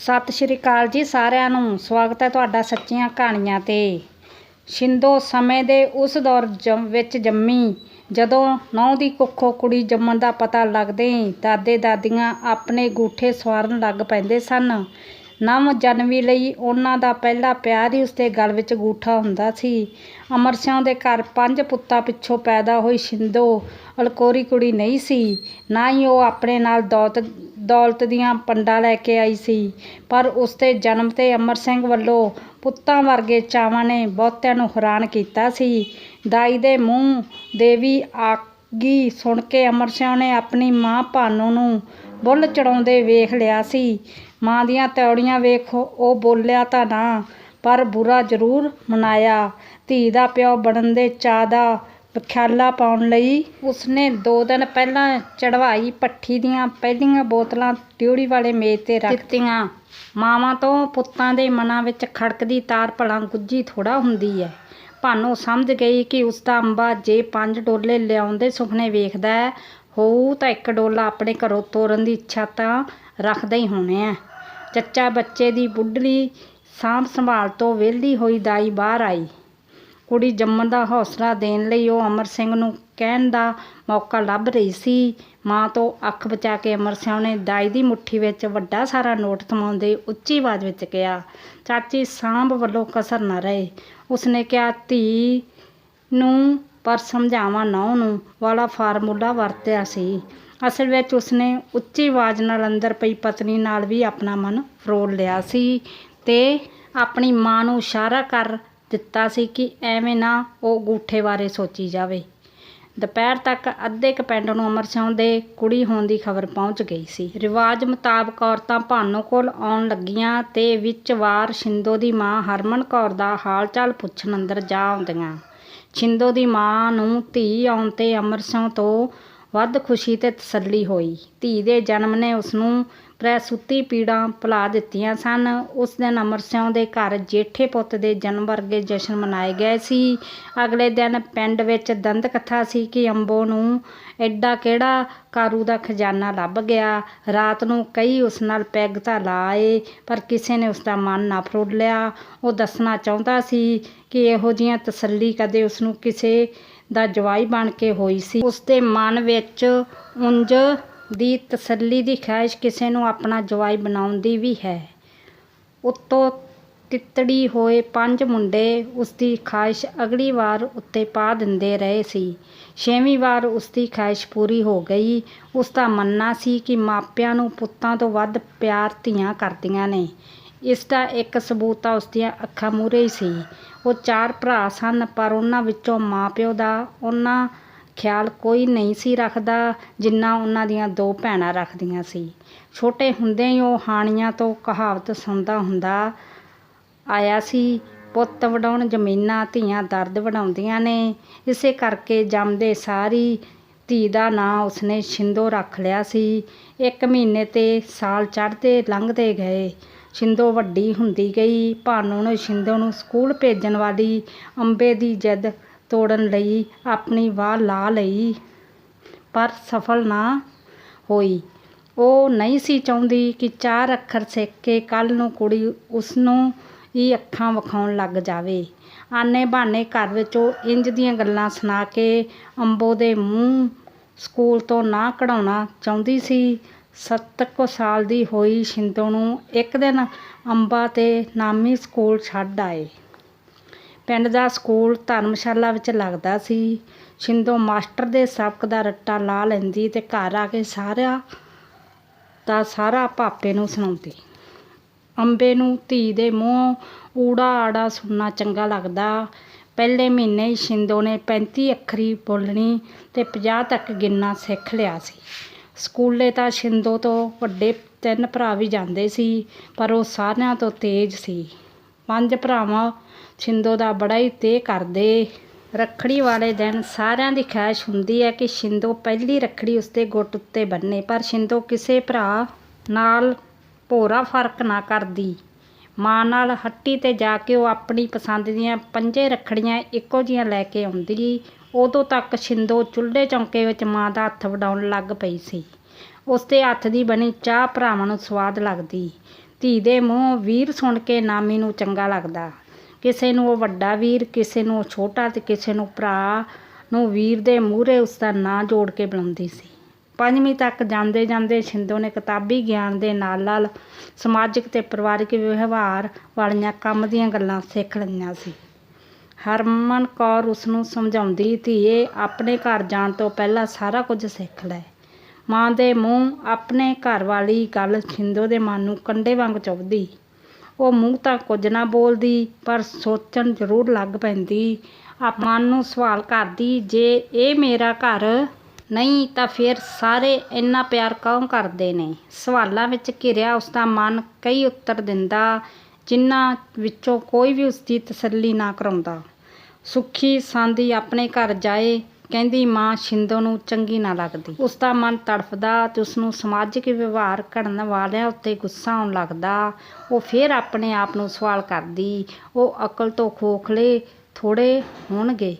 ਸਤਿ ਸ਼੍ਰੀ ਅਕਾਲ ਜੀ ਸਾਰਿਆਂ ਨੂੰ। ਸਵਾਗਤ ਹੈ ਤੁਹਾਡਾ ਸੱਚੀਆਂ ਕਹਾਣੀਆਂ ਤੇ। ਸ਼ਿੰਦੋ ਸਮੇਂ ਦੇ ਉਸ ਦੌਰ ਜਮ, ਵਿੱਚ ਜੰਮੀ। ਜਦੋਂ ਨੌਂ ਦੀ ਕੁੱਖੋਂ ਕੁੜੀ ਜੰਮਣ ਦਾ ਪਤਾ ਲੱਗਦੇ ਦਾਦੇ ਦਾਦੀਆਂ ਆਪਣੇ ਗੂਠੇ ਸਵਾਰਨ ਲੱਗ ਪੈਂਦੇ ਸਨ। ਨਵ ਜਨਮੀ ਲਈ ਉਹਨਾਂ ਦਾ ਪਹਿਲਾ ਪਿਆਰ ਹੀ ਉਸਦੇ ਗਲ ਵਿੱਚ ਅੰਗੂਠਾ ਹੁੰਦਾ ਸੀ। ਅਮਰ ਸਿਉਂ ਦੇ ਘਰ ਪੰਜ ਪੁੱਤਾਂ ਪਿੱਛੋਂ ਪੈਦਾ ਹੋਈ ਸ਼ਿੰਦੋ ਅਲਕੋਰੀ ਕੁੜੀ ਨਹੀਂ ਸੀ, ਨਾ ਹੀ ਉਹ ਆਪਣੇ ਨਾਲ ਦੌਲਤ ਦੌਲਤ ਦੀਆਂ ਪੰਡਾਂ ਲੈ ਕੇ ਆਈ ਸੀ। ਪਰ ਉਸਦੇ ਜਨਮ 'ਤੇ ਅਮਰ ਸਿੰਘ ਵੱਲੋਂ ਪੁੱਤਾਂ ਵਰਗੇ ਚਾਵਾਂ ਨੇ ਬਹੁਤਿਆਂ ਨੂੰ ਹੈਰਾਨ ਕੀਤਾ ਸੀ। ਦਾਈ ਦੇ ਮੂੰਹ ਦੇਵੀ ਆਗੀ ਸੁਣ ਕੇ ਅਮਰ ਸਿਉਂ ਨੇ ਆਪਣੀ ਮਾਂ ਭਾਨੋ ਨੂੰ ਬੁੱਲ ਚੜਾਉਂਦੇ ਵੇਖ ਲਿਆ ਸੀ। ਮਾਂ ਦੀਆਂ ਤੌੜੀਆਂ ਵੇਖ, ਉਹ ਬੋਲਿਆ ਤਾਂ ਨਾ, ਪਰ ਬੁਰਾ ਜ਼ਰੂਰ ਮਨਾਇਆ। ਧੀ ਦਾ ਪਿਓ ਬਣਨ ਦੇ ਚਾਅ ਦਾ ਖਿਆਲਾ ਪਾਉਣ ਲਈ ਉਸਨੇ ਦੋ ਦਿਨ ਪਹਿਲਾਂ ਚੜਵਾਈ ਪੱਠੀ ਦੀਆਂ ਪਹਿਲੀਆਂ ਬੋਤਲਾਂ ਡਿਊੜੀ ਵਾਲੇ ਮੇਜ਼ ਤੇ ਰੱਖ ਦਿੱਤੀਆਂ। ਮਾਵਾਂ ਤੋਂ ਪੁੱਤਾਂ ਦੇ ਮਨਾਂ ਵਿੱਚ ਖੜਕਦੀ ਤਾਰ ਭਲਾ ਗੁੱਝੀ ਥੋੜਾ ਹੁੰਦੀ ਹੈ ਭਾਨੋ ਸਮਝ ਗਈ ਕਿ ਉਸਦਾ ਅੰਬਾ ਜੇ ਪੰਜ ਡੋਲੇ ਲਿਆਉਂਦੇ ਸੁਪਨੇ ਵੇਖਦਾ ਹੋਊ ਤਾਂ ਇੱਕ ਡੋਲਾ ਆਪਣੇ ਘਰੋਂ ਤੋਰਨ ਦੀ ਇੱਛਾ ਤਾਂ ਰੱਖਦਾ ਹੀ ਹੋਣੇ ਹੈ ਚੱਚਾ ਬੱਚੇ ਦੀ ਬੁੱਢਲੀ ਸਾਂਭ ਸੰਭਾਲ ਤੋਂ ਵਿਹਲੀ ਹੋਈ ਦਾਈ ਬਾਹਰ ਆਈ। ਕੁੜੀ ਜੰਮਣ ਦਾ ਹੌਸਲਾ ਦੇਣ ਲਈ ਉਹ ਅਮਰ ਸਿੰਘ ਨੂੰ ਕਹਿਣ ਦਾ ਮੌਕਾ ਲੱਭ ਰਹੀ ਸੀ। ਮਾਂ ਤੋਂ ਅੱਖ ਬਚਾ ਕੇ ਅਮਰ ਸਿੰਘ ਨੇ ਦਾਈ ਦੀ ਮੁੱਠੀ ਵਿੱਚ ਵੱਡਾ ਸਾਰਾ ਨੋਟ ਥਮਾਉਂਦੇ ਉੱਚੀ ਆਵਾਜ਼ ਵਿੱਚ ਕਿਹਾ, ਚਾਚੀ, ਸਾਂਭ ਵੱਲੋਂ ਕਸਰ ਨਾ ਰਹੇ। ਉਸਨੇ ਕਿਹਾ, ਧੀ ਨੂੰ ਪਰ ਸਮਝਾਵਾਂ ਨਾ ਨੂੰ ਵਾਲਾ ਫਾਰਮੂਲਾ ਵਰਤਿਆ ਸੀ। ਅਸਲ ਵਿੱਚ ਉਸਨੇ ਉੱਚੀ ਆਵਾਜ਼ ਨਾਲ ਅੰਦਰ ਪਈ ਪਤਨੀ ਨਾਲ ਵੀ ਆਪਣਾ ਮਨ ਫਰੋਲ ਲਿਆ ਸੀ ਤੇ ਆਪਣੀ ਮਾਂ ਨੂੰ ਇਸ਼ਾਰਾ ਕਰ ਦਿੱਤਾ ਸੀ ਕਿ ਐਵੇਂ ਨਾ ਉਹ ਗੂਠੇ ਬਾਰੇ ਸੋਚੀ ਜਾਵੇ। ਦੁਪਹਿਰ ਤੱਕ ਅੱਧੇ ਕੁ ਪਿੰਡ ਨੂੰ ਅਮਰ ਦੇ ਕੁੜੀ ਹੋਣ ਦੀ ਖਬਰ ਪਹੁੰਚ ਗਈ ਸੀ। ਰਿਵਾਜ ਮੁਤਾਬਕ ਔਰਤਾਂ ਭਾਨੋ ਕੋਲ ਆਉਣ ਲੱਗੀਆਂ ਤੇ ਵਿੱਚ ਵਾਰ ਸ਼ਿੰਦੋ ਦੀ ਮਾਂ ਹਰਮਨ ਕੌਰ ਦਾ ਹਾਲ ਚਾਲ ਪੁੱਛਣ ਅੰਦਰ ਜਾ ਆਉਂਦੀਆਂ। ਛਿੰਦੋ ਦੀ ਮਾਂ ਨੂੰ ਧੀ ਆਉਣ ਤੇ ਅਮਰ ਤੋਂ ਵੱਧ ਖੁਸ਼ੀ ਤੇ ਤਸੱਲੀ ਹੋਈ। ਧੀ ਦੇ ਜਨਮ ਨੇ ਉਸਨੂੰ ਪ੍ਰੈਸੂਤੀ ਪੀੜਾਂ ਭੁਲਾ ਦਿੱਤੀਆਂ ਸਨ। ਉਸ ਦਿਨ ਅਮਰ ਸਿਉਂ ਦੇ ਘਰ ਜੇਠੇ ਪੁੱਤ ਦੇ ਜਨਮ ਵਰਗੇ ਜਸ਼ਨ ਮਨਾਏ ਗਏ ਸੀ। ਅਗਲੇ ਦਿਨ ਪਿੰਡ ਵਿੱਚ ਦੰਦ ਕਥਾ ਸੀ ਕਿ ਅੰਬੋ ਨੂੰ ਐਡਾ ਕਿਹੜਾ ਕਾਰੂ ਦਾ ਖਜ਼ਾਨਾ ਲੱਭ ਗਿਆ। ਰਾਤ ਨੂੰ ਕਈ ਉਸ ਨਾਲ ਪੈਗ ਤਾਂ ਲਾਏ ਪਰ ਕਿਸੇ ਨੇ ਉਸ ਦਾ ਮਨ ਨਾ ਫਰੋਲਿਆ ਉਹ ਦੱਸਣਾ ਚਾਹੁੰਦਾ ਸੀ ਕਿ ਇਹੋ ਜੀਆਂ ਤਸੱਲੀ ਕਦੇ ਉਸ ਨੂੰ ਕਿਸੇ ਦਾ ਜਵਾਈ ਬਣ ਕੇ ਹੋਈ ਸੀ। ਉਸ ਦੇ ਮਨ ਵਿੱਚ ਉਂਝ ਦੀ ਤਸੱਲੀ ਦੀ ਖੁਆਇਸ਼ ਕਿਸੇ ਨੂੰ ਆਪਣਾ ਜਵਾਈ ਬਣਾਉਣ ਦੀ ਵੀ ਹੈ। ਉੱਤੋਂ ਤਿੱਤੜੀ ਹੋਏ ਪੰਜ ਮੁੰਡੇ ਉਸਦੀ ਖਾਹਿਸ਼ ਅਗਲੀ ਵਾਰ ਉੱਤੇ ਪਾ ਦਿੰਦੇ ਰਹੇ ਸੀ। ਛੇਵੀਂ ਵਾਰ ਉਸਦੀ ਖਾਹਿਸ਼ ਪੂਰੀ ਹੋ ਗਈ। ਉਸਦਾ ਮੰਨਣਾ ਸੀ ਕਿ ਮਾਪਿਆਂ ਨੂੰ ਪੁੱਤਾਂ ਤੋਂ ਵੱਧ ਪਿਆਰ ਧੀਆਂ ਕਰਦੀਆਂ ਨੇ। ਇਸ ਦਾ ਇੱਕ ਸਬੂਤ ਤਾਂ ਉਸ ਦੀਆਂ ਅੱਖਾਂ ਮੂਹਰੇ ਹੀ ਸੀ। ਉਹ ਚਾਰ ਭਰਾ ਸਨ, ਪਰ ਉਹਨਾਂ ਵਿੱਚੋਂ ਮਾਂ ਪਿਓ ਦਾ ਓਨਾ ਖਿਆਲ ਕੋਈ ਨਹੀਂ ਸੀ ਰੱਖਦਾ ਜਿੰਨਾ ਉਹਨਾਂ ਦੀਆਂ ਦੋ ਭੈਣਾਂ ਰੱਖਦੀਆਂ ਸੀ। ਛੋਟੇ ਹੁੰਦਿਆਂ ਹੀ ਉਹ ਹਾਣੀਆਂ ਤੋਂ ਕਹਾਵਤ ਸੁਣਦਾ ਹੁੰਦਾ ਆਇਆ ਸੀ। ਪੁੱਤ ਵਡਾਉਣ ਜ਼ਮੀਨਾਂ ਧੀਆਂ ਦਰਦ ਵਡਾਉਂਦੀਆਂ ਨੇ। ਇਸੇ ਕਰਕੇ ਜੰਮਦੇ ਸਾਰੀ ਧੀ ਦਾ ਨਾਂ ਉਸਨੇ ਸ਼ਿੰਦੋ ਰੱਖ ਲਿਆ ਸੀ। ਇੱਕ ਮਹੀਨੇ ਤੇ ਸਾਲ ਚੜ੍ਹਦੇ ਲੰਘਦੇ ਗਏ। ਸ਼ਿੰਦੋ ਵੱਡੀ ਹੁੰਦੀ ਗਈ। ਭਾਨੂ ਨੇ ਸ਼ਿੰਦੋ ਨੂੰ ਸਕੂਲ ਭੇਜਣ ਵਾਲੀ ਅੰਬੇ ਦੀ ਜਿੱਦ ਤੋੜਨ ਲਈ ਆਪਣੀ ਵਾਹ ਲਾ ਲਈ। ਪਰ ਸਫਲ ਨਾ ਹੋਈ। ਉਹ ਨਹੀਂ ਸੀ ਚਾਹੁੰਦੀ ਕਿ ਚਾਰ ਅੱਖਰ ਸਿੱਖ ਕੇ ਕੱਲ ਨੂੰ ਕੁੜੀ ਉਸ ਨੂੰ ਹੀ ਅੱਖਾਂ ਵਿਖਾਉਣ ਲੱਗ ਜਾਵੇ। ਆਨੇ ਬਹਾਨੇ ਘਰ ਵਿੱਚ ਉਹ ਇੰਜ ਦੀਆਂ ਗੱਲਾਂ ਸੁਣਾ ਕੇ ਅੰਬੋ ਦੇ ਮੂੰਹ ਸਕੂਲ ਤੋਂ ਨਾ ਕਢਾਉਣਾ ਚਾਹੁੰਦੀ ਸੀ। ਸੱਤ ਕੁ ਸਾਲ ਦੀ ਹੋਈ ਸ਼ਿੰਦੋ ਨੂੰ ਇੱਕ ਦਿਨ ਅੰਬਾ ਤੇ ਨਾਮੀ ਸਕੂਲ ਛੱਡ ਆਏ। ਪਿੰਡ ਦਾ ਸਕੂਲ ਧਰਮਸ਼ਾਲਾ ਵਿੱਚ ਲੱਗਦਾ ਸੀ। ਸ਼ਿੰਦੋ ਮਾਸਟਰ ਦੇ ਸਬਕ ਦਾ ਰੱਟਾ ਲਾ ਲੈਂਦੀ ਤੇ ਘਰ ਆ ਕੇ ਸਾਰਾ ਦਾ ਸਾਰਾ ਪਾਪੇ ਨੂੰ ਸੁਣਾਉਂਦੀ। ਅੰਬੇ ਨੂੰ ਧੀ ਦੇ ਮੂੰਹ ਊੜਾ ਆੜਾ ਸੁਣਨਾ ਚੰਗਾ ਲੱਗਦਾ। ਪਹਿਲੇ ਮਹੀਨੇ ਹੀ ਸ਼ਿੰਦੋ ਨੇ 35 ਅੱਖਰੀ ਬੋਲਣੀ ਤੇ 50 ਤੱਕ ਗਿਣਨਾ ਸਿੱਖ ਲਿਆ ਸੀ। ਸਕੂਲੇ ਤਾਂ ਸ਼ਿੰਦੋ ਤੋਂ ਵੱਡੇ ਤਿੰਨ ਭਰਾ ਵੀ ਜਾਂਦੇ ਸੀ, ਪਰ ਉਹ ਸਾਰਿਆਂ ਤੋਂ ਤੇਜ਼ ਸੀ। ਪੰਜ ਭਰਾਵਾਂ ਸ਼ਿੰਦੋ ਦਾ ਬੜਾ ਹੀ ਤੇ ਕਰਦੇ। ਰੱਖੜੀ ਵਾਲੇ ਦਿਨ ਸਾਰਿਆਂ ਦੀ ਖੁਆਇਸ਼ ਹੁੰਦੀ ਹੈ ਕਿ ਸ਼ਿੰਦੋ ਪਹਿਲੀ ਰੱਖੜੀ ਉਸਦੇ ਗੁੱਟ ਉੱਤੇ ਬੰਨੇ, ਪਰ ਸ਼ਿੰਦੋ ਕਿਸੇ ਭਰਾ ਨਾਲ ਭੋਰਾ ਫ਼ਰਕ ਨਾ ਕਰਦੀ। ਮਾਂ ਨਾਲ ਹੱਟੀ ਤੇ ਜਾ ਕੇ ਉਹ ਆਪਣੀ ਪਸੰਦ ਦੀਆਂ ਪੰਜੇ ਰੱਖੜੀਆਂ ਇੱਕੋ ਜੀਆਂ ਲੈ ਕੇ ਆਉਂਦੀ। ਉਦੋਂ ਤੱਕ ਛਿੰਦੋ ਚੁੱਲ੍ਹੇ ਚੌਂਕੇ ਵਿੱਚ ਮਾਂ ਦਾ ਹੱਥ ਵਡਾਉਣ ਲੱਗ ਪਈ ਸੀ। ਉਸ ਦੇ ਹੱਥ ਦੀ ਬਣੀ ਚਾਹ ਭਰਾਵਾਂ ਨੂੰ ਸਵਾਦ ਲੱਗਦੀ। ਧੀ ਦੇ ਮੂੰਹ ਵੀਰ ਸੁਣ ਕੇ ਨਾਮੀ ਨੂੰ ਚੰਗਾ ਲੱਗਦਾ। ਕਿਸੇ ਨੂੰ ਉਹ ਵੱਡਾ ਵੀਰ, ਕਿਸੇ ਨੂੰ ਉਹ ਛੋਟਾ ਤੇ ਕਿਸੇ ਨੂੰ ਭਰਾ ਨੂੰ ਵੀਰ ਦੇ ਮੂਹਰੇ ਉਸ ਦਾ ਨਾਂ ਜੋੜ ਕੇ ਬੁਲਾਉਂਦੀ ਸੀ। ਪੰਜਵੀਂ ਤੱਕ ਜਾਂਦੇ ਜਾਂਦੇ ਛਿੰਦੋ ਨੇ ਕਿਤਾਬੀ ਗਿਆਨ ਦੇ ਨਾਲ ਨਾਲ ਸਮਾਜਿਕ ਤੇ ਪਰਿਵਾਰਿਕ ਵਿਵਹਾਰ ਵਾਲੀਆਂ ਕੰਮ ਦੀਆਂ ਗੱਲਾਂ ਸਿੱਖ ਲਈਆਂ ਸੀ। ਹਰਮਨ ਕੌਰ ਉਸ ਨੂੰ ਸਮਝਾਉਂਦੀ ਧੀਏ, ਆਪਣੇ ਘਰ ਜਾਣ ਤੋਂ ਪਹਿਲਾਂ ਸਾਰਾ ਕੁਝ ਸਿੱਖ ਲੈ। ਮਾਂ ਦੇ ਮੂੰਹ ਆਪਣੇ ਘਰ ਵਾਲੀ ਗੱਲ ਛਿੰਦੋ ਦੇ ਮਨ ਨੂੰ ਕੰਡੇ ਵਾਂਗ ਚੁੱਭਦੀ। ਉਹ ਮੂੰਹ ਤਾਂ ਕੁਝ ਨਾ ਬੋਲਦੀ, ਪਰ ਸੋਚਣ ਜ਼ਰੂਰ ਲੱਗ ਪੈਂਦੀ ਆ ਮਨ ਨੂੰ ਸਵਾਲ ਕਰਦੀ, ਜੇ ਇਹ ਮੇਰਾ ਘਰ ਨਹੀਂ ਤਾਂ ਫਿਰ ਸਾਰੇ ਇੰਨਾ ਪਿਆਰ ਕਿਉਂ ਕਰਦੇ ਨੇ? ਸਵਾਲਾਂ ਵਿੱਚ ਘਿਰਿਆ ਉਸ ਦਾ ਮਨ ਕਈ ਉੱਤਰ ਦਿੰਦਾ, ਜਿਨ੍ਹਾਂ ਵਿੱਚੋਂ ਕੋਈ ਵੀ ਉਸ ਦੀ ਤਸੱਲੀ ਨਾ ਕਰਾਉਂਦਾ। ਸੁੱਖੀ ਸਾਂਦੀ ਆਪਣੇ ਘਰ ਜਾਏ, ਕਹਿੰਦੀ ਮਾਂ ਛਿੰਦੋ ਨੂੰ ਚੰਗੀ ਨਾ ਲੱਗਦੀ। ਉਸ ਦਾ ਮਨ ਤੜਫਦਾ ਤੇ ਉਸ ਨੂੰ ਸਮਾਜਿਕ ਵਿਵਹਾਰ ਘੜਨ ਵਾਲਿਆਂ ਉੱਤੇ ਗੁੱਸਾ ਆਉਣ ਲੱਗਦਾ। ਉਹ ਫਿਰ ਆਪਣੇ ਆਪ ਨੂੰ ਸਵਾਲ ਕਰਦੀ, ਉਹ ਅਕਲ ਤੋਂ ਖੋਖਲੇ ਥੋੜੇ ਹੋਣਗੇ।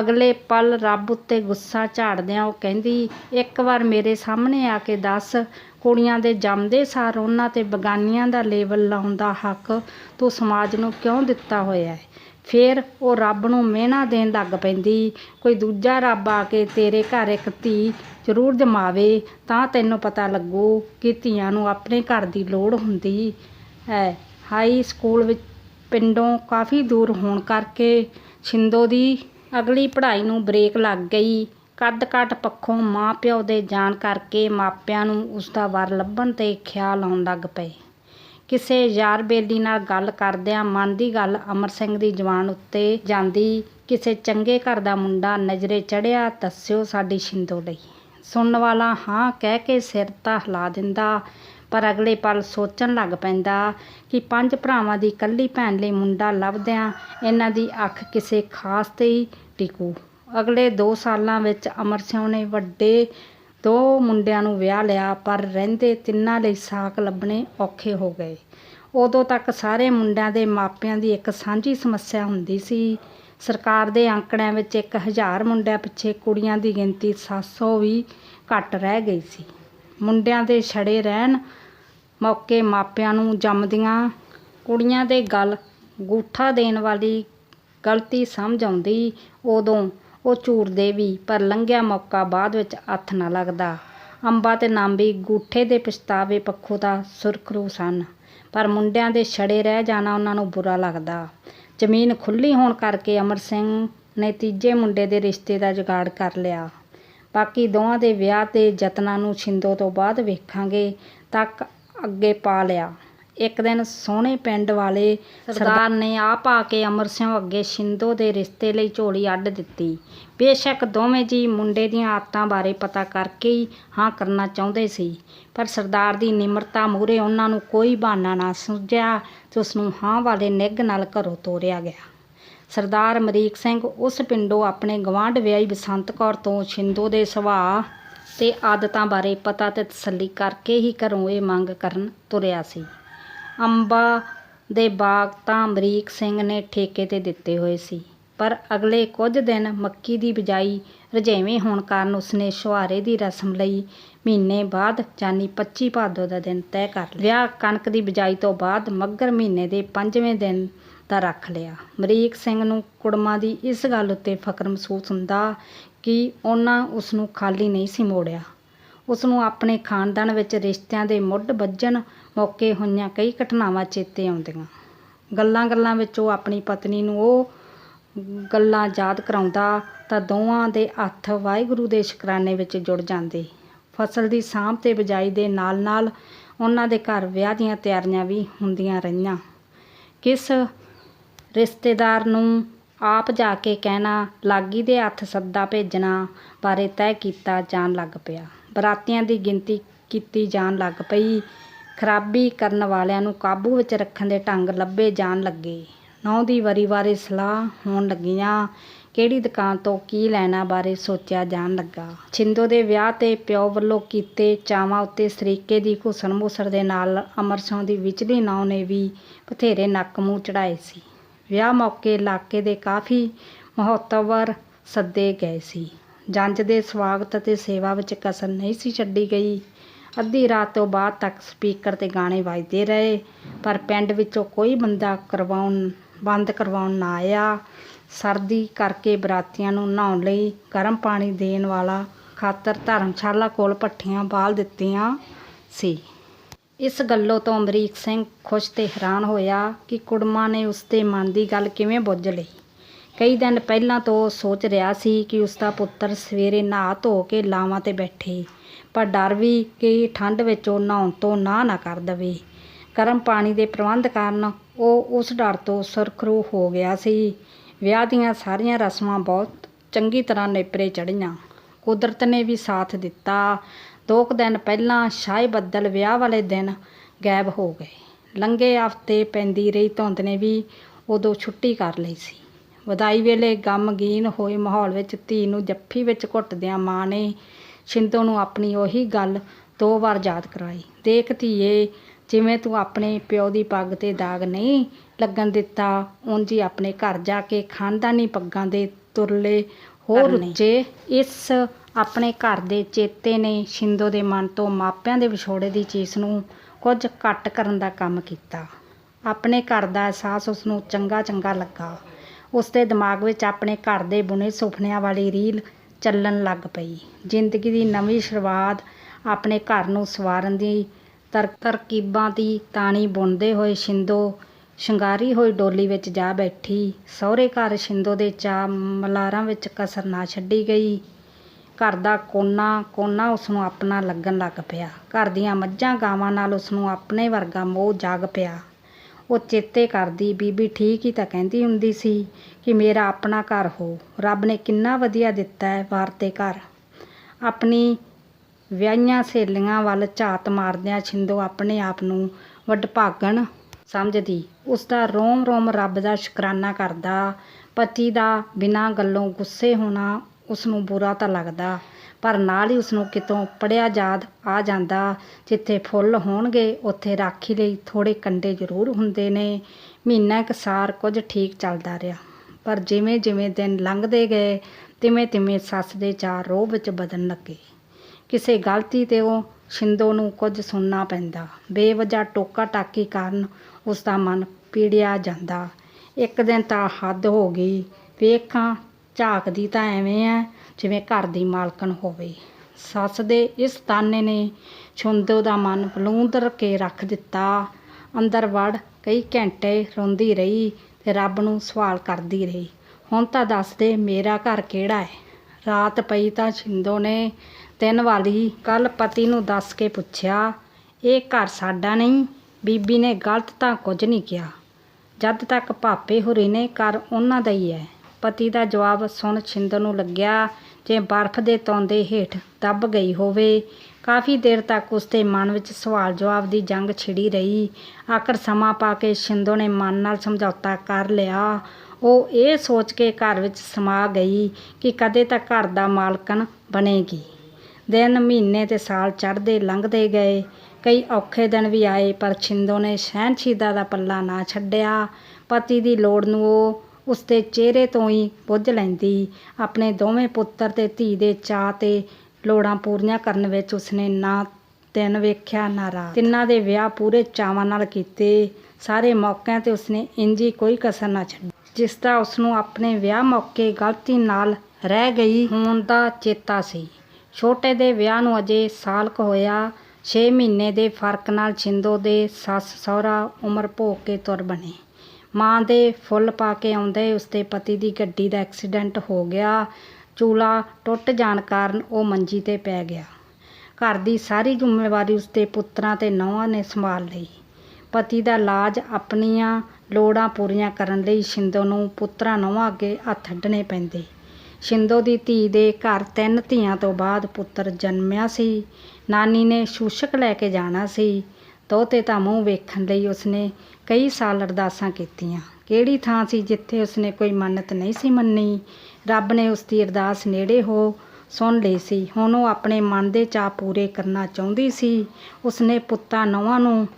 ਅਗਲੇ ਪਲ ਰੱਬ ਉੱਤੇ ਗੁੱਸਾ ਝਾੜਦਿਆਂ ਉਹ ਕਹਿੰਦੀ, ਇੱਕ ਵਾਰ ਮੇਰੇ ਸਾਹਮਣੇ ਆ ਕੇ ਦੱਸ, ਕੁੜੀਆਂ ਦੇ ਜੰਮਦੇ ਸਾਰ ਉਹਨਾਂ ਤੇ ਬਗਾਨੀਆਂ ਦਾ ਲੇਬਲ ਲਾਉਣ ਦਾ ਹੱਕ ਤੂੰ ਸਮਾਜ ਨੂੰ ਕਿਉਂ ਦਿੱਤਾ ਹੋਇਆ ਹੈ? ਫਿਰ ਉਹ ਰੱਬ ਨੂੰ ਮਿਹਣਾ ਦੇਣ ਲੱਗ ਪੈਂਦੀ, ਕੋਈ ਦੂਜਾ ਰੱਬ ਆ ਕੇ ਤੇਰੇ ਘਰ ਇੱਕ ਧੀ ਜ਼ਰੂਰ ਜਮਾਵੇ, ਤਾਂ ਤੈਨੂੰ ਪਤਾ ਲੱਗੂ ਕਿ ਧੀਆਂ ਨੂੰ ਆਪਣੇ ਘਰ ਦੀ ਲੋੜ ਹੁੰਦੀ ਹੈ। ਹਾਈ ਸਕੂਲ ਵਿੱਚ ਪਿੰਡੋਂ ਕਾਫੀ ਦੂਰ ਹੋਣ ਕਰਕੇ ਛਿੰਦੋ ਦੀ ਅਗਲੀ ਪੜ੍ਹਾਈ ਨੂੰ ਬ੍ਰੇਕ ਲੱਗ ਗਈ। ਕੱਦ ਕਾਠ ਪੱਖੋਂ ਮਾਂ ਪਿਓ ਦੇ ਜਾਣ ਕਰਕੇ ਮਾਪਿਆਂ ਨੂੰ ਉਸ ਦਾ ਵਰ ਲੱਭਣ ਤੇ ਖਿਆਲ ਆਉਣ ਲੱਗ ਪਏ। ਕਿਸੇ ਯਾਰ ਬੇਲੀ ਨਾਲ ਗੱਲ ਕਰਦਿਆਂ ਮਨ ਦੀ ਗੱਲ ਅਮਰ ਸਿੰਘ ਦੀ ਜਵਾਨ ਉੱਤੇ ਜਾਂਦੀ। ਕਿਸੇ ਚੰਗੇ ਘਰ ਦਾ ਮੁੰਡਾ ਨਜ਼ਰੇ ਚੜਿਆ ਦੱਸਿਓ ਸਾਡੀ ਛਿੰਦੋ ਲਈ। ਸੁਣਨ ਵਾਲਾ ਹਾਂ ਕਹਿ ਕੇ ਸਿਰ ਤਾਂ ਹਿਲਾ ਦਿੰਦਾ। ਪਰ ਅਗਲੇ ਪਲ ਸੋਚਣ ਲੱਗ ਪੈਂਦਾ ਕਿ ਪੰਜ ਭਰਾਵਾਂ ਦੀ ਇਕੱਲੀ ਭੈਣ ਲਈ ਮੁੰਡਾ ਲੱਭਦਿਆਂ ਇਹਨਾਂ ਦੀ ਅੱਖ ਕਿਸੇ ਖਾਸ ਤੇ ਹੀ ਟਿਕੂ। ਅਗਲੇ 2 ਸਾਲਾਂ ਵਿੱਚ ਅਮਰ ਸਿੰਘ ਨੇ ਵੱਡੇ ਦੋ ਮੁੰਡਿਆਂ ਨੂੰ ਵਿਆਹ ਲਿਆ, ਪਰ ਰਹਿੰਦੇ ਤਿੰਨਾਂ ਲਈ ਸਾਕ ਲੱਭਣੇ ਔਖੇ ਹੋ ਗਏ। ਉਦੋਂ ਤੱਕ ਸਾਰੇ ਮੁੰਡਿਆਂ ਦੇ ਮਾਪਿਆਂ ਦੀ ਇੱਕ ਸਾਂਝੀ ਸਮੱਸਿਆ ਹੁੰਦੀ ਸੀ। ਸਰਕਾਰ ਦੇ ਅੰਕੜਿਆਂ ਵਿੱਚ 1000 ਮੁੰਡਿਆਂ ਪਿੱਛੇ ਕੁੜੀਆਂ ਦੀ ਗਿਣਤੀ 700 ਵੀ ਘੱਟ ਰਹਿ ਗਈ ਸੀ। ਮੁੰਡਿਆਂ ਦੇ ਛੜੇ ਰਹਿਣ, ਮੌਕੇ ਮਾਪਿਆਂ ਨੂੰ ਜੰਮਦੀਆਂ, ਕੁੜੀਆਂ ਦੇ ਗਲ ਗੂਠਾ ਦੇਣ ਵਾਲੀ ਗਲਤੀ ਸਮਝ ਆਉਂਦੀ, ਉਦੋਂ ਉਹ ਝੂਰਦੇ ਵੀ, ਪਰ ਲੰਘਿਆ ਮੌਕਾ ਬਾਅਦ ਵਿੱਚ ਹੱਥ ਨਾ ਲੱਗਦਾ। ਅੰਬਾ ਤੇ ਨਾਂਬੀ ਗੂਠੇ ਦੇ ਪਛਤਾਵੇ ਪੱਖੋਂ ਤਾਂ ਸੁਰਖਰੂ ਸਨ, ਪਰ ਮੁੰਡਿਆਂ ਦੇ ਛੜੇ ਰਹਿ ਜਾਣਾ ਉਹਨਾਂ ਨੂੰ ਬੁਰਾ ਲੱਗਦਾ। ਜ਼ਮੀਨ ਖੁੱਲੀ ਹੋਣ ਕਰਕੇ ਅਮਰ ਸਿੰਘ ਨੇ ਤੀਜੇ ਮੁੰਡੇ ਦੇ ਰਿਸ਼ਤੇ ਦਾ ਜੁਗਾੜ ਕਰ ਲਿਆ। ਬਾਕੀ ਦੋਵਾਂ ਦੇ ਵਿਆਹ ਤੇ ਯਤਨਾਂ ਨੂੰ ਛਿੰਦੋ ਤੋਂ ਬਾਅਦ ਵੇਖਾਂਗੇ ਤੱਕ ਅੱਗੇ ਪਾ ਲਿਆ। ਇੱਕ ਦਿਨ ਸੋਹਣੇ ਪਿੰਡ ਵਾਲੇ ਸਰਦਾਰ ਨੇ ਆਪ ਆ ਕੇ ਅਮਰ ਸਿੰਘ ਅੱਗੇ ਛਿੰਦੋ ਦੇ ਰਿਸ਼ਤੇ ਲਈ ਝੋਲੀ ਅੱਡ ਦਿੱਤੀ। ਬੇਸ਼ੱਕ ਦੋਵੇਂ ਜੀ ਮੁੰਡੇ ਦੀਆਂ ਆਦਤਾਂ ਬਾਰੇ ਪਤਾ ਕਰਕੇ ਹੀ ਹਾਂ ਕਰਨਾ ਚਾਹੁੰਦੇ ਸੀ, ਪਰ ਸਰਦਾਰ ਦੀ ਨਿਮਰਤਾ ਮੂਹਰੇ ਉਹਨਾਂ ਨੂੰ ਕੋਈ ਬਹਾਨਾ ਨਾ ਸੁਝਿਆ, ਤੇ ਉਸ ਨੂੰ ਹਾਂ ਵਾਲੇ ਨਿੱਘ ਨਾਲ ਘਰੋਂ ਤੋਰਿਆ ਗਿਆ। ਸਰਦਾਰ ਅਮਰੀਕ ਸਿੰਘ ਉਸ ਪਿੰਡੋਂ ਆਪਣੇ ਗਵਾਂਢ ਵਿਆਹੀ ਬਸੰਤ ਕੌਰ ਤੋਂ ਛਿੰਦੋ ਦੇ ਸੁਭਾਅ ਤੇ ਆਦਤਾਂ ਬਾਰੇ ਪਤਾ ਤੇ ਤਸੱਲੀ ਕਰਕੇ ਹੀ ਘਰੋਂ ਇਹ ਮੰਗ ਕਰਨ ਤੁਰਿਆ ਸੀ। ਅੰਬਾ ਦੇ ਬਾਗ ਤਾਂ ਅਮਰੀਕ ਸਿੰਘ ਨੇ ਠੇਕੇ ਤੇ ਦਿੱਤੇ ਹੋਏ ਸੀ, ਪਰ ਅਗਲੇ ਕੁਝ ਦਿਨ ਮੱਕੀ ਦੀ ਬਿਜਾਈ ਰਜੇਵੇਂ ਹੋਣ ਕਾਰਨ ਉਸਨੇ ਸੁਹਾਰੇ ਦੀ ਰਸਮ ਲਈ ਮਹੀਨੇ ਬਾਅਦ ਜਾਨੀ 25 ਭਾਦੋ ਦਾ ਦਿਨ ਤੈਅ ਕਰ ਲਿਆ। ਵਿਆਹ ਕਣਕ ਦੀ ਬਿਜਾਈ ਤੋਂ ਬਾਅਦ ਮੱਘਰ ਮਹੀਨੇ ਦੇ ਪੰਜਵੇਂ ਦਿਨ ਦਾ ਰੱਖ ਲਿਆ। ਮਰੀਕ ਸਿੰਘ ਨੂੰ ਕੁੜਮਾਂ ਦੀ ਇਸ ਗੱਲ ਉੱਤੇ ਫਖਰ ਮਹਿਸੂਸ ਹੁੰਦਾ ਕਿ ਉਹਨਾਂ ਉਸ ਨੂੰ ਖਾਲੀ ਨਹੀਂ ਸੀ ਮੋੜਿਆ। ਉਸ ਨੂੰ ਆਪਣੇ ਖਾਨਦਾਨ ਵਿੱਚ ਰਿਸ਼ਤਿਆਂ ਦੇ ਮੁੱਢ ਵੱਜਣ ਮੌਕੇ ਹੋਈਆਂ ਕਈ ਘਟਨਾਵਾਂ ਚੇਤੇ ਆਉਂਦੀਆਂ। ਗੱਲਾਂ ਗੱਲਾਂ ਵਿੱਚ ਉਹ ਆਪਣੀ ਪਤਨੀ ਨੂੰ ਉਹ ਗੱਲਾਂ ਯਾਦ ਕਰਾਉਂਦਾ ਤਾਂ ਦੋਵਾਂ ਦੇ ਹੱਥ ਵਾਹਿਗੁਰੂ ਦੇ ਸ਼ੁਕਰਾਨੇ ਵਿੱਚ ਜੁੜ ਜਾਂਦੇ। ਫਸਲ ਦੀ ਸਾਂਭ ਤੇ ਬਿਜਾਈ ਦੇ ਨਾਲ ਨਾਲ ਉਹਨਾਂ ਦੇ ਘਰ ਵਿਆਹ ਦੀਆਂ ਤਿਆਰੀਆਂ ਵੀ ਹੁੰਦੀਆਂ ਰਹੀਆਂ। ਕਿਸ ਰਿਸ਼ਤੇਦਾਰ ਨੂੰ ਆਪ ਜਾ ਕੇ ਕਹਿਣਾ, ਲਾਗੀ ਦੇ ਹੱਥ ਸੱਦਾ ਭੇਜਣਾ ਬਾਰੇ ਤੈਅ ਕੀਤਾ ਜਾਣ ਲੱਗ ਪਿਆ। ਬਰਾਤੀਆਂ ਦੀ ਗਿਣਤੀ ਕੀਤੀ ਜਾਣ ਲੱਗ ਪਈ। ਖਰਾਬੀ ਕਰਨ ਵਾਲਿਆਂ ਨੂੰ ਕਾਬੂ ਵਿੱਚ ਰੱਖਣ ਦੇ ਢੰਗ ਲੱਭੇ ਜਾਣ ਲੱਗੇ। ਨੌ ਦੀ ਵਾਰੀ ਬਾਰੇ ਸਲਾਹ ਹੋਣ ਲੱਗੀਆਂ, ਕਿਹੜੀ ਦੁਕਾਨ ਤੋਂ ਕੀ ਲੈਣਾ ਬਾਰੇ ਸੋਚਿਆ ਜਾਣ ਲੱਗਾ। ਛਿੰਦੋ ਦੇ ਵਿਆਹ ਤੇ ਪਿਓ ਵੱਲੋਂ ਕੀਤੇ ਚਾਵਾਂ ਉੱਤੇ ਸਰੀਕੇ ਦੀ ਘੁਸਣ ਮੁਸਰ ਦੇ ਨਾਲ ਅਮਰ ਦੀ ਵਿਚਲੀ ਨੌ ਨੇ ਵੀ ਬਥੇਰੇ ਨੱਕ ਮੂੰਹ ਚੜਾਏ ਸੀ। ਵਿਆਹ ਮੌਕੇ ਇਲਾਕੇ ਦੇ ਕਾਫੀ ਮਹੱਤਵਰ ਸੱਦੇ ਗਏ ਸੀ। ਜੰਜ ਦੇ ਸਵਾਗਤ ਅਤੇ ਸੇਵਾ ਵਿੱਚ ਕਸਰ ਨਹੀਂ ਸੀ ਛੱਡੀ ਗਈ। ਅੱਧੀ ਰਾਤ ਤੋਂ ਬਾਅਦ ਤੱਕ ਸਪੀਕਰ ਤੇ ਗਾਣੇ ਵੱਜਦੇ ਰਹੇ, ਪਰ ਪਿੰਡ ਵਿੱਚੋਂ ਕੋਈ ਬੰਦਾ ਕਰਵਾਉਣ, ਬੰਦ ਕਰਵਾਉਣ ਨਾ ਆਇਆ। ਸਰਦੀ ਕਰਕੇ ਬਰਾਤੀਆਂ ਨੂੰ ਨਹਾਉਣ ਲਈ ਗਰਮ ਪਾਣੀ ਦੇਣ ਵਾਲਾ ਖਾਤਰ ਧਰਮਸ਼ਾਲਾ ਕੋਲ ਭੱਠੀਆਂ ਬਾਲ ਦਿੱਤੀਆਂ ਸੀ। ਇਸ ਗੱਲੋਂ ਤੋਂ ਅਮਰੀਕ ਸਿੰਘ ਖੁਸ਼ ਤੇ ਹੈਰਾਨ ਹੋਇਆ ਕਿ ਕੁੜਮਾ ਨੇ ਉਸ ਦੇ ਮਨ ਦੀ ਗੱਲ ਕਿਵੇਂ ਬੁੱਝ ਲਈ। ਕਈ ਦਿਨ ਪਹਿਲਾਂ ਤੋਂ ਉਹ ਸੋਚ ਰਿਹਾ ਸੀ ਕਿ ਉਸ ਦਾ ਪੁੱਤਰ ਸਵੇਰੇ ਨਹਾ ਧੋ ਕੇ ਲਾਵਾਂ ਤੇ ਬੈਠੇ, ਪਰ ਡਰ ਵੀ ਕਿ ਠੰਡ ਵਿੱਚ ਉਹ ਨਹਾਉਣ ਤੋਂ ਨਾ ਨਾ ਕਰ ਦਵੇ। ਗਰਮ ਪਾਣੀ ਦੇ ਪ੍ਰਬੰਧ ਕਾਰਨ ਉਹ ਉਸ ਡਰ ਤੋਂ ਸੁਰਖਰੂ ਹੋ ਗਿਆ ਸੀ। ਵਿਆਹ ਦੀਆਂ ਸਾਰੀਆਂ ਰਸਮਾਂ ਬਹੁਤ ਚੰਗੀ ਤਰ੍ਹਾਂ ਨੇਪਰੇ ਚੜ੍ਹੀਆਂ। ਕੁਦਰਤ ਨੇ ਵੀ ਸਾਥ ਦਿੱਤਾ। ਦੋ ਕੁ ਦਿਨ ਪਹਿਲਾਂ ਸ਼ਾਹੀ ਬੱਦਲ ਵਿਆਹ ਵਾਲੇ ਦਿਨ ਗਾਇਬ ਹੋ ਗਏ। ਲੰਘੇ ਹਫ਼ਤੇ ਪੈਂਦੀ ਰਹੀ ਧੁੰਦ ਨੇ ਵੀ ਉਦੋਂ ਛੁੱਟੀ ਕਰ ਲਈ ਸੀ। ਵਧਾਈ ਵੇਲੇ ਗਮਗੀਨ ਹੋਏ ਮਾਹੌਲ ਵਿੱਚ ਧੀ ਨੂੰ ਜੱਫੀ ਵਿੱਚ ਘੁੱਟਦਿਆਂ ਮਾਂ ਨੇ ਸ਼ਿੰਦੋ ਨੂੰ ਆਪਣੀ ਉਹੀ ਗੱਲ ਦੋ ਵਾਰ ਯਾਦ ਕਰਾਈ। ਦੇਖ ਧੀਏ ਜਿਵੇਂ ਤੂੰ ਆਪਣੇ ਪਿਓ ਦੀ ਪੱਗ ਤੇ ਦਾਗ ਨਹੀਂ ਲੱਗਣ ਦਿੱਤਾ ਉਂਝ ਹੀ ਆਪਣੇ ਘਰ ਜਾ ਕੇ ਖਾਨਦਾਨੀ ਪੱਗਾਂ ਦੇ ਤੁਰਲੇ ਹੋਰ ਉੱਚੇ ਇਸ ਆਪਣੇ ਘਰ ਦੇ ਚੇਤੇ ਨੇ ਸ਼ਿੰਦੋ ਦੇ ਮਨ ਤੋਂ ਮਾਪਿਆਂ ਦੇ ਵਿਛੋੜੇ ਦੀ ਚੀਜ਼ ਨੂੰ ਕੁਝ ਘੱਟ ਕਰਨ ਦਾ ਕੰਮ ਕੀਤਾ। ਆਪਣੇ ਘਰ ਦਾ ਅਹਿਸਾਸ ਉਸ ਨੂੰ ਚੰਗਾ ਚੰਗਾ ਲੱਗਾ। ਉਸ ਦੇ ਦਿਮਾਗ ਵਿੱਚ ਆਪਣੇ ਘਰ ਦੇ ਬੁਣੇ ਸੁਪਨਿਆਂ ਵਾਲੀ ਰੀਲ ਚੱਲਣ ਲੱਗ ਪਈ। ਜ਼ਿੰਦਗੀ ਦੀ ਨਵੀਂ ਸ਼ੁਰੂਆਤ ਆਪਣੇ ਘਰ ਨੂੰ ਸਵਾਰਨ ਦੀ ਤਰ, ਤਰਕੀਬਾਂ ਦੀ ਤਾਣੀ ਬੁਣਦੇ ਹੋਏ ਸ਼ਿੰਦੋ ਸ਼ਿੰਗਾਰੀ ਹੋਈ ਡੋਲੀ ਵਿੱਚ ਜਾ ਬੈਠੀ। ਸਹੁਰੇ ਘਰ ਸ਼ਿੰਦੋ ਦੇ ਚਾ ਮਲਾਰਾਂ ਵਿੱਚ ਕਸਰ ਨਾ ਛੱਡੀ ਗਈ। ਘਰ ਦਾ ਕੋਨਾ ਕੋਨਾ ਉਸ ਨੂੰ ਆਪਣਾ ਲੱਗਣ ਲੱਗ ਪਿਆ। ਘਰ ਦੀਆਂ ਮੱਝਾਂ ਗਾਵਾਂ ਨਾਲ ਉਸ ਨੂੰ ਆਪਣੇ ਵਰਗਾ ਮੋਹ ਜਾਗ ਪਿਆ। ਉਹ ਚੇਤੇ ਕਰਦੀ, ਬੀਬੀ, ਠੀਕ ਹੀ ਤਾਂ ਕਹਿੰਦੀ ਹੁੰਦੀ ਸੀ ਕਿ ਮੇਰਾ ਆਪਣਾ ਘਰ ਹੋ। ਰੱਬ ਨੇ ਕਿੰਨਾ ਵਧੀਆ ਦਿੱਤਾ ਹੈ ਵਾਰ ਤੇ ਘਰ। ਆਪਣੀ ਵਿਆਹੀਆਂ ਸਹੇਲੀਆਂ ਵੱਲ ਝਾਤ ਮਾਰਦਿਆਂ ਛਿੰਦੋ ਆਪਣੇ ਆਪ ਨੂੰ ਵਡਭਾਗਣ ਸਮਝਦੀ। ਉਸ ਦਾ ਰੋਮ ਰੋਮ ਰੱਬ ਦਾ ਸ਼ੁਕਰਾਨਾ ਕਰਦਾ। ਪਤੀ ਦਾ ਬਿਨਾਂ ਗੱਲੋਂ ਗੁੱਸੇ ਹੋਣਾ ਉਸ ਨੂੰ ਬੁਰਾ ਤਾਂ ਲੱਗਦਾ, ਪਰ ਨਾਲ ਹੀ ਉਸ ਨੂੰ ਕਿਤੋਂ ਪੜਿਆ ਯਾਦ ਆ ਜਾਂਦਾ। ਜਿੱਥੇ ਫੁੱਲ ਹੋਣਗੇ, ਉੱਥੇ ਰਾਖੀ ਲਈ ਥੋੜੇ ਕੰਡੇ ਜ਼ਰੂਰ ਹੁੰਦੇ ਨੇ। ਮਹੀਨਾ ਕੁ ਸਾਰ ਕੁਝ ਠੀਕ ਚੱਲਦਾ ਰਿਹਾ। ਪਰ ਜਿਵੇਂ ਜਿਵੇਂ ਦਿਨ ਲੰਘਦੇ ਗਏ, ਤਿਵੇਂ ਤਿਵੇਂ ਸੱਸ ਦੇ ਚਾਰ ਰੋਹ ਵਿੱਚ ਬਦਲਣ ਲੱਗੇ। ਕਿਸੇ ਗਲਤੀ ਤੇ ਉਹ ਸ਼ਿੰਦੋ ਨੂੰ ਕੁਝ ਸੁਣਨਾ ਪੈਂਦਾ। ਬੇਵਜਾ ਟੋਕਾ ਟਾਕੀ ਕਾਰਨ ਉਸ ਦਾ ਮਨ ਪੀੜਿਆ ਜਾਂਦਾ। ਇੱਕ ਦਿਨ ਤਾਂ ਹੱਦ ਹੋ ਗਈ। ਵੇਖਾਂ ਝਾਕਦੀ ਤਾਂ ਐਵੇਂ ਐ, ਜਿਵੇਂ ਘਰ ਦੀ ਮਾਲਕਣ ਹੋਵੇ। ਸੱਸ ਦੇ ਇਸ ਤਾਨੇ ਨੇ ਛੁੰਦੋ ਦਾ ਮਨ ਬਲੂੰਦਰ ਕੇ ਰੱਖ ਦਿੱਤਾ। ਅੰਦਰ ਵੜ ਕਈ ਘੰਟੇ ਰੋਂਦੀ ਰਹੀ ਤੇ ਰੱਬ ਨੂੰ ਸਵਾਲ ਕਰਦੀ ਰਹੀ। ਹੁਣ ਤਾਂ ਦੱਸ ਦੇ ਮੇਰਾ ਘਰ ਕਿਹੜਾ ਹੈ ਰਾਤ ਪਈ ਤਾਂ ਛਿੰਦੋ ਨੇ ਤਿੰਨ ਵਾਲੀ ਕੱਲ ਪਤੀ ਨੂੰ ਦੱਸ ਕੇ ਪੁੱਛਿਆ, ਇਹ ਘਰ ਸਾਡਾ ਨਹੀਂ? ਬੀਬੀ ਨੇ ਗਲਤ ਤਾਂ ਕੁਝ ਨਹੀਂ ਕਿਹਾ। ਜਦ ਤੱਕ ਭਾਪੇ ਹੋਰੀ ਨੇ ਘਰ ਉਹਨਾਂ ਦਾ ਹੀ ਹੈ ਪਤੀ ਦਾ ਜਵਾਬ ਸੁਣ ਛਿੰਦਰ ਨੂੰ ਲੱਗਿਆ ਜੇ ਬਰਫ਼ ਦੇ ਤੌਂਦੇ ਹੇਠ ਦੱਬ ਗਈ ਹੋਵੇ। ਕਾਫੀ ਦੇਰ ਤੱਕ ਉਸਦੇ ਮਨ ਵਿੱਚ ਸਵਾਲ ਜਵਾਬ ਦੀ ਜੰਗ ਛਿੜੀ ਰਹੀ। ਆਖਰ ਸਮਾਂ ਪਾ ਕੇ ਛਿੰਦੋ ਨੇ ਮਨ ਨਾਲ ਸਮਝੌਤਾ ਕਰ ਲਿਆ। ਉਹ ਇਹ ਸੋਚ ਕੇ ਘਰ ਵਿੱਚ ਸਮਾ ਗਈ ਕਿ ਕਦੇ ਤਾਂ ਘਰ ਦਾ ਮਾਲਕਣ ਬਣੇਗੀ। ਦਿਨ, ਮਹੀਨੇ ਤੇ ਸਾਲ ਚੜ੍ਹਦੇ ਲੰਘਦੇ ਗਏ। ਕਈ ਔਖੇ ਦਿਨ ਵੀ ਆਏ, ਪਰ ਛਿੰਦੋ ਨੇ ਸਹਿਨਸ਼ੀਲਤਾ ਦਾ ਪੱਲਾ ਨਾ ਛੱਡਿਆ। ਪਤੀ ਦੀ ਲੋੜ ਨੂੰ ਉਹ ਉਸਦੇ ਚਿਹਰੇ ਤੋਂ ਹੀ ਬੁੱਝ ਲੈਂਦੀ। ਆਪਣੇ ਦੋਵੇਂ ਪੁੱਤਰ ਤੇ ਧੀ ਦੇ ਚਾਅ ਤੇ ਲੋੜਾਂ ਪੂਰੀਆਂ ਕਰਨ ਵਿੱਚ ਉਸਨੇ ਨਾ ਦਿਨ ਵੇਖਿਆ, ਨਾ ਰਾਤ। ਤਿੰਨਾਂ ਦੇ ਵਿਆਹ ਪੂਰੇ ਚਾਵਾਂ ਨਾਲ ਕੀਤੇ। ਸਾਰੇ ਮੌਕਿਆਂ ਤੇ ਉਸਨੇ ਇੰਜੀ ਕੋਈ ਕਸਰ ਨਾ ਛੱਡੀ। ਜਿਸ ਦਾ ਉਸਨੂੰ ਆਪਣੇ ਵਿਆਹ ਮੌਕੇ ਗਲਤੀ ਨਾਲ ਰਹਿ ਗਈ ਹੋਣ ਦਾ ਚੇਤਾ ਸੀ। ਛੋਟੇ ਦੇ ਵਿਆਹ ਨੂੰ ਅਜੇ ਸਾਲ ਕੁ ਹੋਇਆ 6 ਮਹੀਨੇ ਦੇ ਫ਼ਰਕ ਨਾਲ ਛਿੰਦੋ ਦੇ ਸੱਸ ਸਹੁਰਾ ਉਮਰ ਭੋਗ ਕੇ ਤੁਰ ਬਣੇ। ਮਾਂ ਦੇ ਫੁੱਲ ਪਾ ਕੇ ਆਉਂਦੇ, ਉਸਦੇ ਪਤੀ ਦੀ ਗੱਡੀ ਦਾ ਐਕਸੀਡੈਂਟ ਹੋ ਗਿਆ। ਚੂਲਾ ਟੁੱਟ ਜਾਣ ਕਾਰਨ ਉਹ ਮੰਜੀ ਤੇ ਪੈ ਗਿਆ। ਘਰ ਦੀ ਸਾਰੀ ਜ਼ਿੰਮੇਵਾਰੀ ਉਸਦੇ ਪੁੱਤਰਾਂ ਤੇ ਨੌਹਾਂ ਨੇ ਸੰਭਾਲ ਲਈ। ਪਤੀ ਦਾ ਇਲਾਜ ਆਪਣੀਆਂ ਲੋੜਾਂ ਪੂਰੀਆਂ ਕਰਨ ਲਈ ਸ਼ਿੰਦੋ ਨੂੰ ਪੁੱਤਰਾਂ ਨੌਹਾਂ ਅੱਗੇ ਹੱਥ ਅੱਡਣੇ ਪੈਂਦੇ। ਸ਼ਿੰਦੋ ਦੀ ਧੀ ਦੇ ਘਰ ਤਿੰਨ ਧੀਆਂ ਤੋਂ ਬਾਅਦ ਪੁੱਤਰ ਜਨਮਿਆ ਸੀ। ਨਾਨੀ ਨੇ ਸ਼ੂਸ਼ਕ ਲੈ ਕੇ ਜਾਣਾ ਸੀ। ਦੋਤੇ ਤਾਂ ਮੂੰਹ ਵੇਖਣ ਲਈ ਉਸਨੇ ਕਈ ਸਾਲ ਅਰਦਾਸਾਂ ਕੀਤੀਆਂ। ਕਿਹੜੀ ਥਾਂ ਸੀ ਜਿੱਥੇ ਉਸਨੇ ਕੋਈ ਮੰਨਤ ਨਹੀਂ ਸੀ ਮੰਨੀ? ਰੱਬ ਨੇ ਉਸ ਦੀ ਅਰਦਾਸ ਨੇੜੇ ਹੋ ਸੁਣ ਲਈ ਸੀ। ਹੁਣ ਉਹ ਆਪਣੇ ਮਨ ਦੇ ਚਾਅ ਪੂਰੇ ਕਰਨਾ ਚਾਹੁੰਦੀ ਸੀ। ਉਸਨੇ ਪੁੱਤਾਂ ਨੌਹਾਂ ਨੂੰ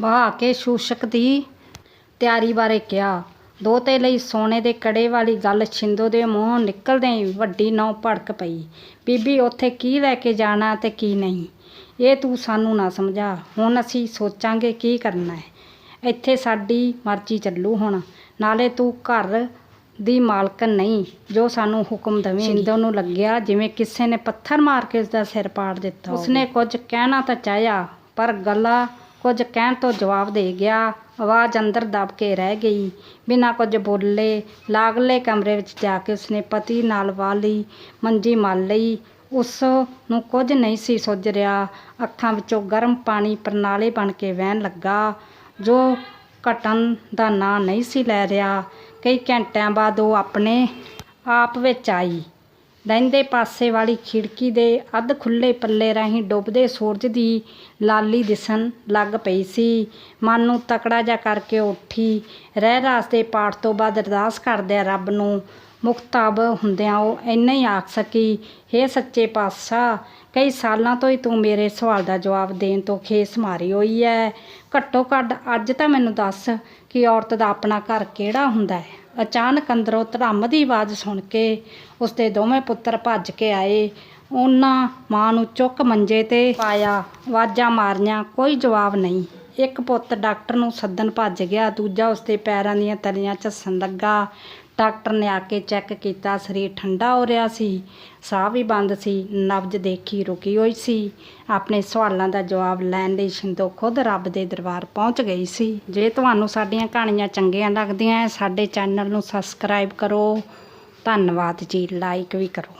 ਬਹਾ ਕੇ ਸ਼ੂਸ਼ਕ ਦੀ ਤਿਆਰੀ ਬਾਰੇ ਕਿਹਾ। ਦੋਤੇ ਲਈ ਸੋਨੇ ਦੇ ਕੜੇ ਵਾਲੀ ਗੱਲ ਛਿੰਦੋ ਦੇ ਮੂੰਹੋਂ ਨਿਕਲਦੇ ਹੀ ਵੱਡੀ ਨੌ ਭੜਕ ਪਈ। ਬੀਬੀ, ਉੱਥੇ ਕੀ ਲੈ ਕੇ ਜਾਣਾ ਤੇ ਕੀ ਨਹੀਂ? ਇਹ ਤੂੰ ਸਾਨੂੰ ਨਾ ਸਮਝਾ। ਹੁਣ ਅਸੀਂ ਸੋਚਾਂਗੇ ਕੀ ਕਰਨਾ ਹੈ। ਇੱਥੇ ਸਾਡੀ ਮਰਜ਼ੀ ਚੱਲੂ ਹੁਣ। ਨਾਲੇ ਤੂੰ ਘਰ ਦੀ ਮਾਲਕਨ ਨਹੀਂ ਜੋ ਸਾਨੂੰ ਹੁਕਮ ਦੇਵੇਂ। ਸ਼ਿੰਦੋ ਨੂੰ ਲੱਗਿਆ ਜਿਵੇਂ ਕਿਸੇ ਨੇ ਪੱਥਰ ਮਾਰ ਕੇ ਉਸਦਾ ਸਿਰ ਪਾੜ ਦਿੱਤਾ ਉਸਨੇ ਕੁਝ ਕਹਿਣਾ ਤਾਂ ਚਾਹਿਆ ਪਰ ਗਲਾ ਕੁਝ ਕਹਿਣ ਤੋਂ ਜਵਾਬ ਦੇ ਗਿਆ। ਆਵਾਜ਼ ਅੰਦਰ ਦਬ ਕੇ ਰਹਿ ਗਈ। ਬਿਨਾਂ ਕੁਝ ਬੋਲੇ ਲਾਗਲੇ ਕਮਰੇ ਵਿੱਚ ਜਾ ਕੇ ਉਸਨੇ ਪਤੀ ਨਾਲ ਵਾਲੀ ਮੰਜੀ ਮਲ ਲਈ। ਉਸ ਨੂੰ ਕੁਝ ਨਹੀਂ ਸੀ ਸੁੱਝ ਰਿਹਾ। ਅੱਖਾਂ ਵਿੱਚੋਂ ਗਰਮ ਪਾਣੀ ਪ੍ਰਣਾਲੇ ਬਣ ਕੇ ਵਹਿਣ ਲੱਗਾ। ਜੋ ਘਟਣ ਦਾ ਨਾਂ ਨਹੀਂ ਸੀ ਲੈ ਰਿਹਾ, ਕਈ ਘੰਟਿਆਂ ਬਾਅਦ ਉਹ ਆਪਣੇ ਆਪ ਵਿੱਚ ਆਈ। ਲਹਿੰਦੇ ਪਾਸੇ ਵਾਲੀ ਖਿੜਕੀ ਦੇ ਅੱਧ ਖੁੱਲੇ ਪੱਲੇ ਰਾਹੀਂ ਡੁੱਬਦੇ ਸੂਰਜ ਦੀ ਲਾਲੀ ਦਿਸਣ ਲੱਗ ਪਈ ਸੀ। ਮਨ ਨੂੰ ਤਕੜਾ ਜਾ ਕਰਕੇ ਉੱਠੀ, ਰਹਿ ਰਾਸ ਦੇ ਪਾਠ ਤੋਂ ਬਾਅਦ ਅਰਦਾਸ ਕਰਦਿਆਂ ਰੱਬ ਨੂੰ ਮੁਖਤਾਬ ਹੁੰਦਿਆਂ ਉਹ ਇੰਨਾ ਹੀ ਆਖ ਸਕੀ, ਹੇ ਸੱਚੇ ਪਾਤਸ਼ਾਹ ਕਈ ਸਾਲਾਂ ਤੋਂ ਹੀ ਤੂੰ ਮੇਰੇ ਸਵਾਲ ਦਾ ਜਵਾਬ ਦੇਣ ਤੋਂ ਖੇਸ ਮਾਰੀ ਹੋਈ ਹੈ ਘੱਟੋ ਘੱਟ ਅੱਜ ਤਾਂ ਮੈਨੂੰ ਦੱਸ ਕਿ ਔਰਤ ਦਾ ਆਪਣਾ ਘਰ ਕਿਹੜਾ ਹੁੰਦਾ ਹੈ ਅਚਾਨਕ ਅੰਦਰੋਂ ਧੜਮ ਦੀ ਆਵਾਜ਼ ਸੁਣ ਕੇ ਉਸਦੇ ਦੋਵੇਂ ਪੁੱਤਰ ਭੱਜ ਕੇ ਆਏ। ਉਹਨਾਂ ਮਾਂ ਨੂੰ ਚੁੱਕ ਮੰਜੇ ਤੇ ਪਾਇਆ। ਆਵਾਜ਼ਾਂ ਮਾਰੀਆਂ, ਕੋਈ ਜਵਾਬ ਨਹੀਂ। ਇੱਕ ਪੁੱਤ ਡਾਕਟਰ ਨੂੰ ਸੱਦਣ ਭੱਜ ਗਿਆ। ਦੂਜਾ ਉਸਦੇ ਪੈਰਾਂ ਦੀਆਂ ਤਲੀਆਂ ਝੱਸਣ ਲੱਗਾ। ਡਾਕਟਰ ਨੇ ਆ ਕੇ ਚੈੱਕ ਕੀਤਾ, ਸਰੀਰ ਠੰਡਾ ਹੋ ਰਿਹਾ ਸੀ, ਸਾਹ ਵੀ ਬੰਦ ਸੀ, ਨਬਜ਼ ਦੇਖੀ ਰੁਕੀ ਹੋਈ ਸੀ। ਆਪਣੇ ਸਵਾਲਾਂ ਦਾ ਜਵਾਬ ਲੈਣ ਲਈ ਸ਼ਿੰਦੋ ਖੁਦ ਰੱਬ ਦੇ ਦਰਬਾਰ ਪਹੁੰਚ ਗਈ ਸੀ। ਜੇ ਤੁਹਾਨੂੰ ਸਾਡੀਆਂ ਕਹਾਣੀਆਂ ਚੰਗੀਆਂ ਲੱਗਦੀਆਂ, ਸਾਡੇ ਚੈਨਲ ਨੂੰ ਸਬਸਕ੍ਰਾਈਬ ਕਰੋ। ਧੰਨਵਾਦ ਜੀ, ਲਾਈਕ ਵੀ ਕਰੋ।